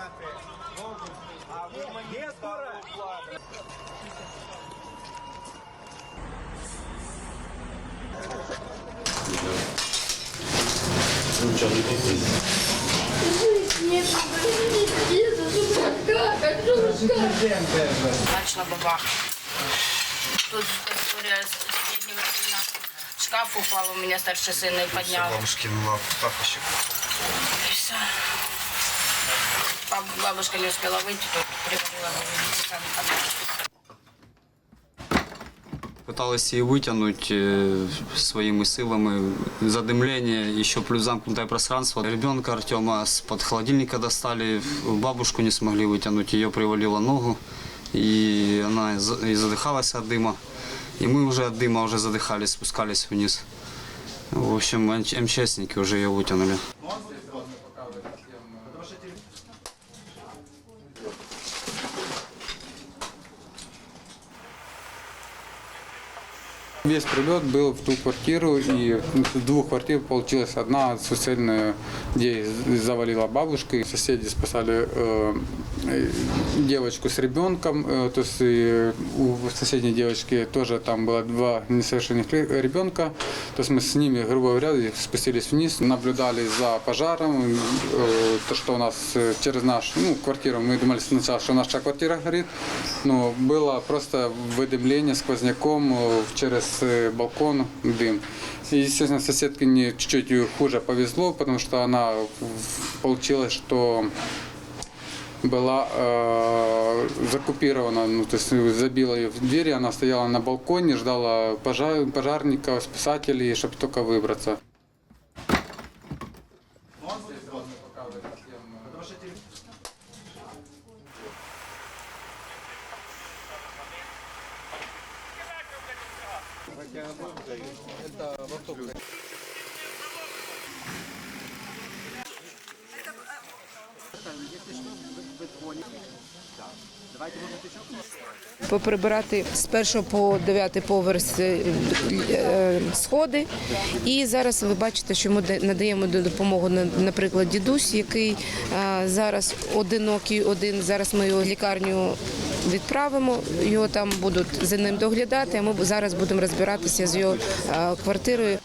взяти. А ви мені скоро плати. Начала. Тут история с среднего. Шкаф упал, у меня старший сын и поднял. Бабушкин лап, так еще все. Бабушка не успела выйти, тут привалила Пыталась ее вытянуть э, своими силами. Задымление, еще плюс замкнутое пространство. Ребенка Артема с-под холодильника достали, бабушку не смогли вытянуть, ее привалило ногу. И она за- и задыхалась от дыма. И мы уже от дыма уже задыхались, спускались вниз. В общем, МЧ- МЧСники уже ее вытянули. Весь прилет был в ту квартиру, и с двух квартир получилась одна суицидная, где завалила бабушка, и соседи спасали э, э, девочку с ребенком, э, то есть э, у соседней девочки тоже там было два несовершенных ле- ребенка, то есть мы с ними, грубо говоря, спустились вниз, наблюдали за пожаром, э, то, что у нас э, через нашу ну, квартиру, мы думали сначала, что наша квартира горит, но было просто выдымление сквозняком э, через э, балкон дым. И, естественно, соседке не чуть-чуть хуже повезло, потому что она в- получилось, что была э, закупирована, ну, то есть забила ее в двери, она стояла на балконе, ждала пожар, пожарников, спасателей, чтобы только выбраться. поприбирати з першого по дев'ятий поверх е, е, сходи. І зараз ви бачите, що ми да- надаємо до- допомогу, на- наприклад, дідусь, який е, зараз одинокий один. Зараз ми його лікарню відправимо. Його там будуть за ним доглядати. А ми зараз будемо розбиратися з його е, квартирою.